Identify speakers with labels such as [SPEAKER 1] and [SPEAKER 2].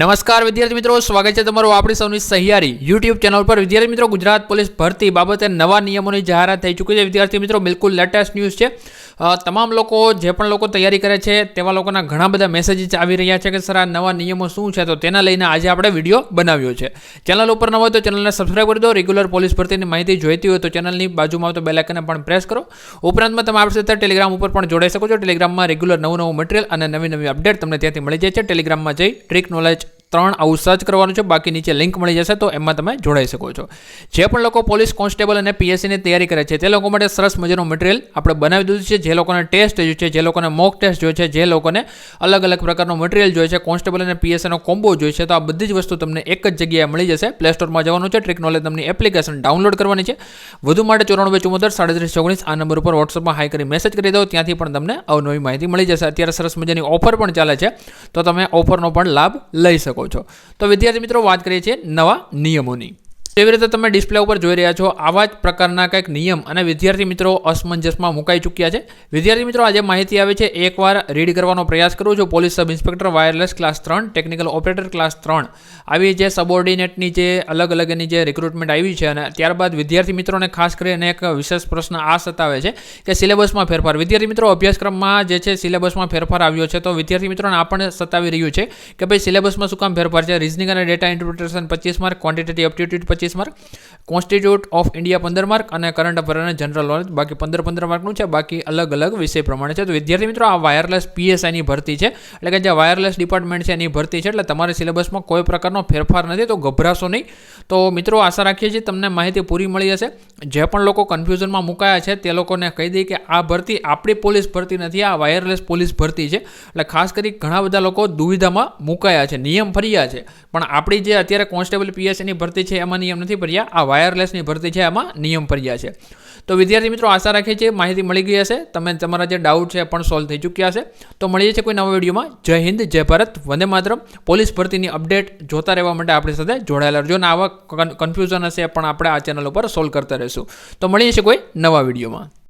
[SPEAKER 1] નમસ્કાર વિદ્યાર્થી મિત્રો, સ્વાગત છે તમારું આપણી સૌની સહિયારી યુટ્યુબ ચેનલ પર. વિદ્યાર્થી મિત્રો, ગુજરાત પોલીસ ભરતી બાબતે નવા નિયમોની જાહેરાત થઈ ચૂકી છે. વિદ્યાર્થી મિત્રો, બિલકુલ લેટેસ્ટ ન્યૂઝ છે. તમામ લોકો, જે પણ લોકો તૈયારી કરે છે, તેવા લોકોના ઘણા બધા મેસેજીસ આવી રહ્યા છે કે, સર, આ નવા નિયમો શું છે? તો તેના લઈને આજે આપણે વીડિયો બનાવ્યો છે. ચેનલ ઉપર ન હોય તો ચેનલને સબસ્ક્રાઈબ કરી દો. રેગ્યુલર પોલીસ ભરતીની માહિતી જોઈતી હોય તો ચેનલની બાજુમાં તો બેલાઇકને પણ પ્રેસ કરો. ઉપરાંતમાં તમે આપણી સાથે ટેલિગ્રામ ઉપર પણ જોડાઈ શકો છો. ટેલિગ્રામમાં રેગ્યુલર નવું નવું મટીરિયલ અને નવી નવી અપડેટ તમને ત્યાંથી મળી જાય છે. ટેલિગ્રામમાં જઈ ટ્રીક નોલેજ ત્રણ આવું સર્ચ કરવાનું છે, બાકી નીચે લિંક મળી જશે, તો એમાં તમે જોડાઈ શકો છો. જે પણ લોકો પોલીસ કોન્સ્ટેબલ અને પીએસસીની તૈયારી કરે છે, તે લોકો માટે સરસ મજાનું મટીરિયલ આપણે બનાવી દીધું છે, જે લોકોને ટેસ્ટ જોઈએ છે, જે લોકોને મોક ટેસ્ટ જોઈએ છે, જે લોકોને અલગ અલગ પ્રકારનું મટીરિયલ જોઈએ છે, કોન્સ્ટેબલ અને પીએસસીનો કોમ્બો જોઈએ છે, તો આ બધી જ વસ્તુ તમને એક જ જગ્યાએ મળી જશે. પ્લે સ્ટોરમાં જવાનું છે ટ્રિક નોલેજ તમને એપ્લિકેશન ડાઉનલોડ કરવાની છે. વધુ માટે ચોરાણું ચુમ્મોતેર, સાડત્રીસ ઓગણીસ, આ નંબર ઉપર વોટ્સઅપમાં હાઈ કરી મેસેજ કરી દો, ત્યાંથી પણ તમને અવનવી માહિતી મળી જશે. અત્યારે સરસ મજાની ઓફર પણ ચાલે છે, તો તમે ઓફરનો પણ લાભ લઈ શકો છો. તો વિદ્યાર્થી મિત્રો વાત કરીએ છીએ નવા નિયમોની. એવી રીતે તમે ડિસ્પ્લે ઉપર જોઈ રહ્યા છો, આવા જ પ્રકારના કંઈક નિયમ અને વિદ્યાર્થી મિત્રો અસમંજસમાં મુકાઈ ચૂક્યા છે. વિદ્યાર્થી મિત્રો, આજે માહિતી આવે છે, એકવાર રીડ કરવાનો પ્રયાસ કરું છું police sub inspector wireless class ત્રણ, ટેકનિકલ ઓપરેટર ક્લાસ ત્રણ. આવી જે સબઓર્ડિનેટની જે અલગ અલગ એની જે રિક્રુટમેન્ટ આવી છે અને ત્યારબાદ વિદ્યાર્થી મિત્રોને ખાસ કરીને એક વિશેષ પ્રશ્ન આ સતાવે છે કે સિલેબસમાં ફેરફાર. વિદ્યાર્થી મિત્રો, અભ્યાસક્રમમાં જે છે સિલેબસમાં ફેરફાર આવ્યો છે તો વિદ્યાર્થી મિત્રોને પણ સતાવી રહ્યું છે કે ભાઈ સિલેબસમાં શું કામ ફેરફાર છે? રિઝનિંગ અને ડેટા ઇન્ટરપ્રિટેશન પચીસ માર્ક ક્વોન્ટિટેટિવ અપટ્યુટ પચીસ માર્ક કોન્સ્ટિટ્યૂટ ઓફ ઇન્ડિયા પંદર માર્ક અને કરંટ અફેર અને જનરલ નોલેજ બાકી પંદર પંદર માર્કનું છે, બાકી અલગ અલગ વિષય પ્રમાણે છે. તો વિદ્યાર્થી મિત્રો, આ વાયરલેસ પીએસઆઈની ભરતી છે. એટલે કે જે વાયરલેસ ડિપાર્ટમેન્ટ છે એની ભરતી છે, એટલે તમારે સિલેબસમાં કોઈ પ્રકારનો ફેરફાર નથી તો ગભરાશો નહીં. તો મિત્રો, આશા રાખીએ છીએ તમને માહિતી પૂરી મળી હશે. જે પણ લોકો કન્ફ્યુઝનમાં મુકાયા છે, તે લોકોને કહી દઈએ કે આ ભરતી આપણી પોલીસ ભરતી નથી, આ વાયરલેસ પોલીસ ભરતી છે. એટલે ખાસ કરી ઘણા બધા લોકો દુવિધામાં મુકાયા છે, નિયમ ફર્યા છે. પણ આપણી જે અત્યારે કોન્સ્ટેબલ પીએસએની ભરતી છે એમાં નિયમ નથી ભર્યા. આ વાયરલેસની ભરતી છે એમાં નિયમ ભર્યા છે. તો વિદ્યાર્થી મિત્રો, આશા રાખીએ છીએ માહિતી મળી ગઈ હશે. તમે તમારા જે ડાઉટ છે પણ સોલ્વ થઈ ચૂક્યા હશે. તો મળીએ છીએ કોઈ નવા વિડીયોમાં. જય હિન્દ, જય ભારત, વંદે માતરમ. પોલીસ ભરતીની અપડેટ જોતા રહેવા માટે આપણી સાથે જોડાયેલા રહેજો. અને આવા કન્ફ્યુઝન હશે પણ આપણે આ ચેનલ ઉપર સોલ્વ કરતા રહીશું. તો મળીએ છીએ કોઈ નવા વિડીયોમાં.